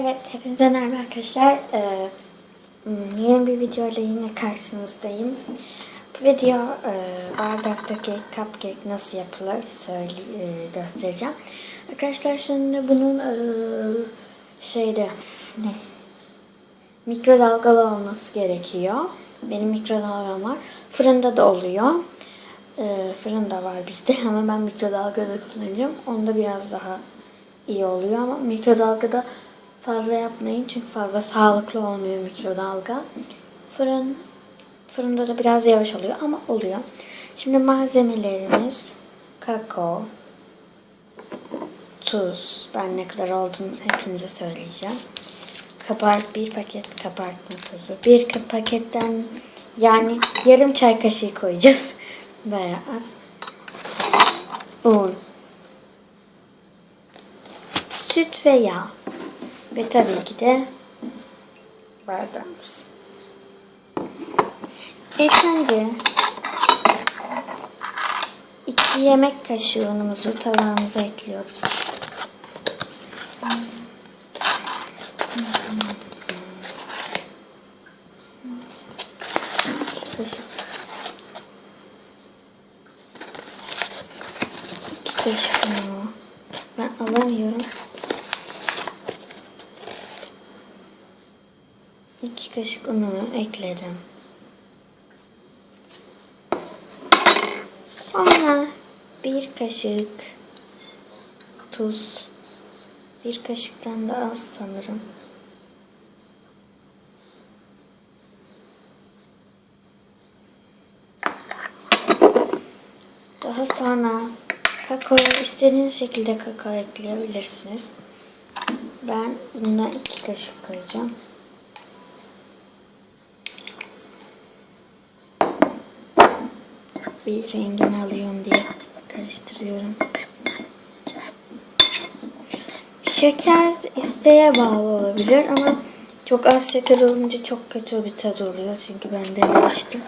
Evet, hepinize merhaba arkadaşlar. Ee, hmm, yeni bir video ile yine karşınızdayım. Bu video e, bardaktaki cupcake nasıl yapılır söyle, e, göstereceğim. Arkadaşlar şimdi bunun e, şeyde ne? Mikrodalgalı olması gerekiyor. Benim mikrodalgam var. Fırında da oluyor. E, fırında var bizde ama ben mikrodalgada kullanacağım. Onda biraz daha iyi oluyor ama mikrodalgada fazla yapmayın çünkü fazla sağlıklı olmuyor mikrodalga. Fırın fırında da biraz yavaş oluyor ama oluyor. Şimdi malzemelerimiz kakao, tuz. Ben ne kadar olduğunu hepinize söyleyeceğim. Kabart bir paket kabartma tozu. Bir paketten yani yarım çay kaşığı koyacağız. Bayağı az. Un. Süt ve yağ. Ve tabii ki de bardağımız. İlk önce iki yemek kaşığı unumuzu tabağımıza ekliyoruz. 2 kaşık unumu ekledim. Sonra bir kaşık tuz. Bir kaşıktan da az sanırım. Daha sonra kakao istediğiniz şekilde kakao ekleyebilirsiniz. Ben buna iki kaşık koyacağım. Bir rengini alıyorum diye karıştırıyorum. Şeker isteğe bağlı olabilir ama çok az şeker olunca çok kötü bir tadı oluyor. Çünkü ben denemiştim.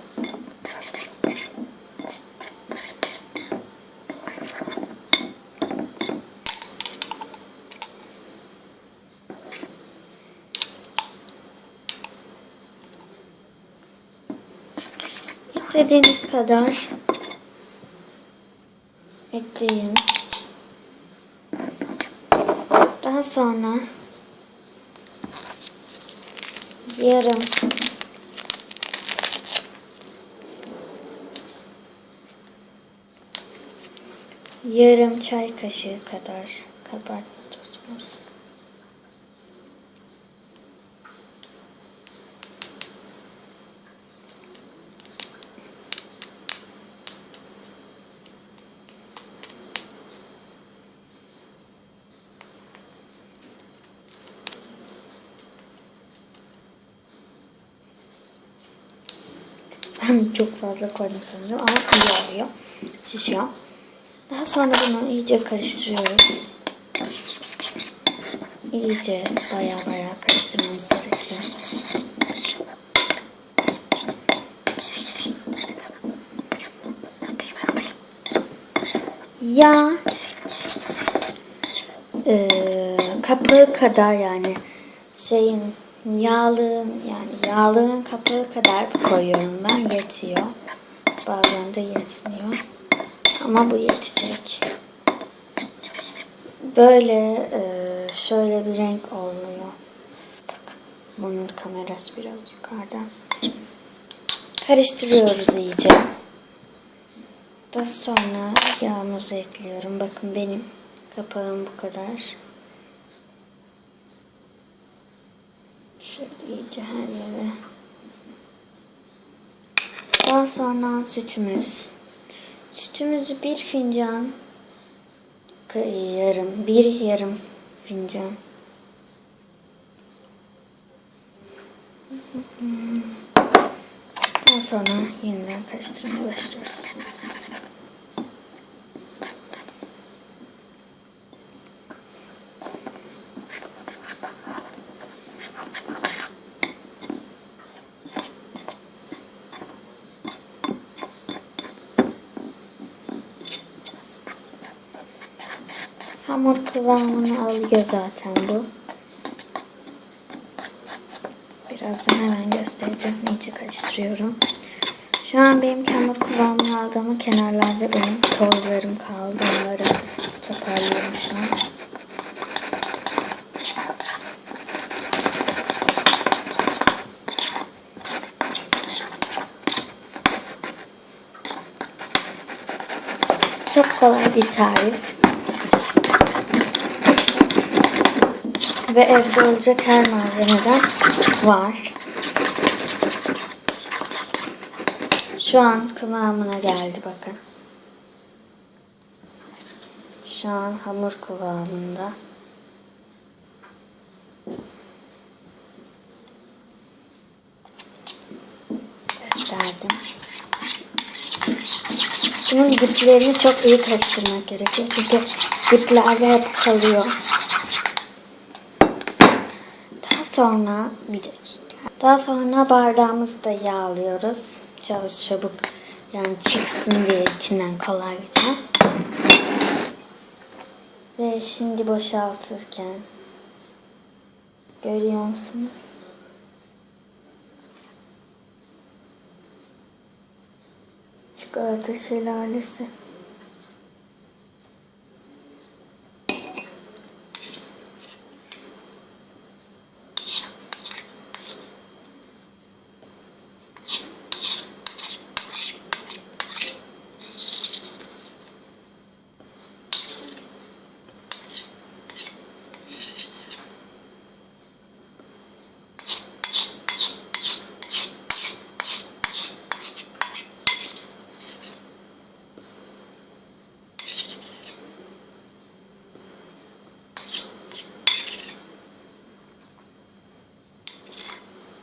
İstediğiniz kadar ekleyin. Daha sonra yarım yarım çay kaşığı kadar kabartma tozumuz. Çok fazla koydum sanırım ama iyi oluyor. Şişiyor. Daha sonra bunu iyice karıştırıyoruz. İyice baya baya karıştırmamız gerekiyor. Yağ e, kapağı kadar yani şeyin Yağlığın yani yağlığın kapağı kadar koyuyorum ben yetiyor. Bazen de yetmiyor. Ama bu yetecek. Böyle e, şöyle bir renk oluyor. Bak, bunun kamerası biraz yukarıda. Karıştırıyoruz iyice. Daha sonra yağımızı ekliyorum. Bakın benim kapağım bu kadar. Şöyle iyice her yere. Daha sonra sütümüz. Sütümüzü bir fincan yarım, bir yarım fincan. Daha sonra yeniden karıştırmaya başlıyoruz. Hamur kıvamını alıyor zaten bu. Birazdan hemen göstereceğim. İyice karıştırıyorum. Şu an benim hamur kıvamını aldı ama kenarlarda benim tozlarım kaldı. Onları toparlıyorum şu an. Çok kolay bir tarif. Ve evde olacak her malzemeden var. Şu an kıvamına geldi bakın. Şu an hamur kıvamında. Gösterdim. Bunun diplerini çok iyi karıştırmak gerekiyor. Çünkü diplerde hep kalıyor. Daha sonra bir dakika. Daha sonra bardağımızı da yağlıyoruz. Çabuk çabuk yani çıksın diye içinden kolayca. Ve şimdi boşaltırken görüyor musunuz? Çikolata şelalesi.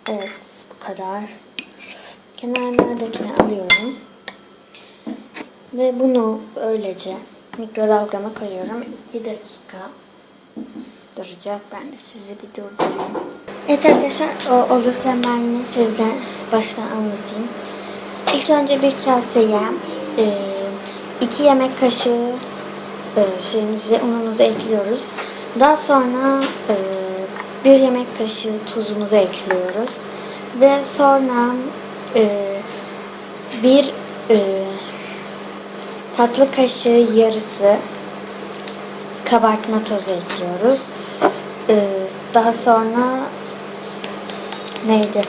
Evet bu kadar. Kenarlardakini alıyorum. Ve bunu öylece mikrodalgama koyuyorum. 2 dakika duracak. Ben de sizi bir durdurayım. Evet arkadaşlar o olurken ben yine sizden baştan anlatayım. İlk önce bir kaseye 2 yemek kaşığı e, şeyimizi, unumuzu ekliyoruz. Daha sonra e, bir yemek kaşığı tuzumuzu ekliyoruz. Ve sonra e, bir e, tatlı kaşığı yarısı kabartma tozu ekliyoruz. E, daha sonra neydi?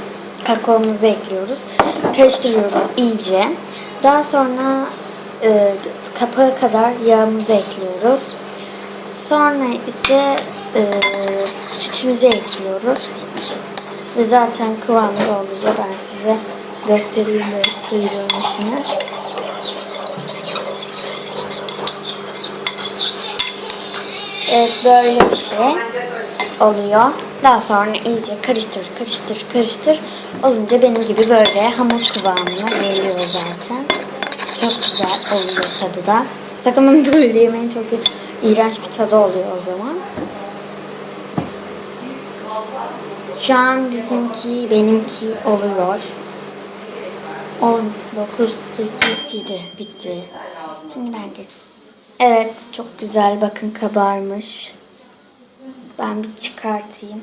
Kakaomuzu ekliyoruz. Karıştırıyoruz iyice. Daha sonra e, kapağı kadar yağımızı ekliyoruz. Sonra ise e, sütümüzü ekliyoruz. Ve zaten kıvamı da oluyor. Ben size göstereyim böyle sıyırıyorum işini. Evet böyle bir şey oluyor. Daha sonra iyice karıştır, karıştır, karıştır. Olunca benim gibi böyle hamur kıvamına geliyor zaten. Çok güzel oluyor tadı da. Sakın bunu böyle yemeyin çok iğrenç bir tadı oluyor o zaman. Şu an bizimki, benimki oluyor. 19, 8, 7 bitti. Şimdi ben de... Evet, çok güzel. Bakın kabarmış. Ben bir çıkartayım.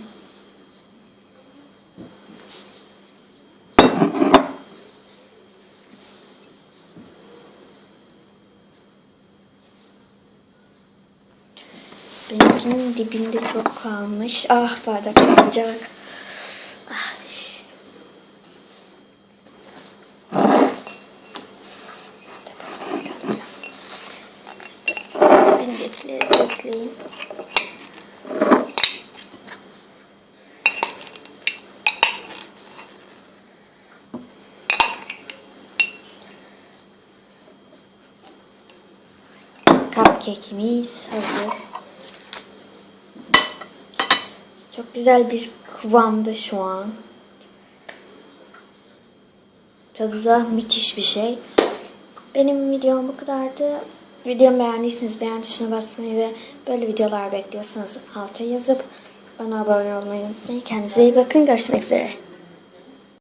Benimkinin dibinde çok kalmış. Ah bardak sıcak. Ah. Ekleyeyim. Cupcake'imiz hazır. Çok güzel bir kıvamda şu an. Tadı da müthiş bir şey. Benim videom bu kadardı. Videomu beğendiyseniz beğen tuşuna basmayı ve böyle videolar bekliyorsanız alta yazıp bana abone olmayı unutmayın. Kendinize iyi bakın. Görüşmek üzere.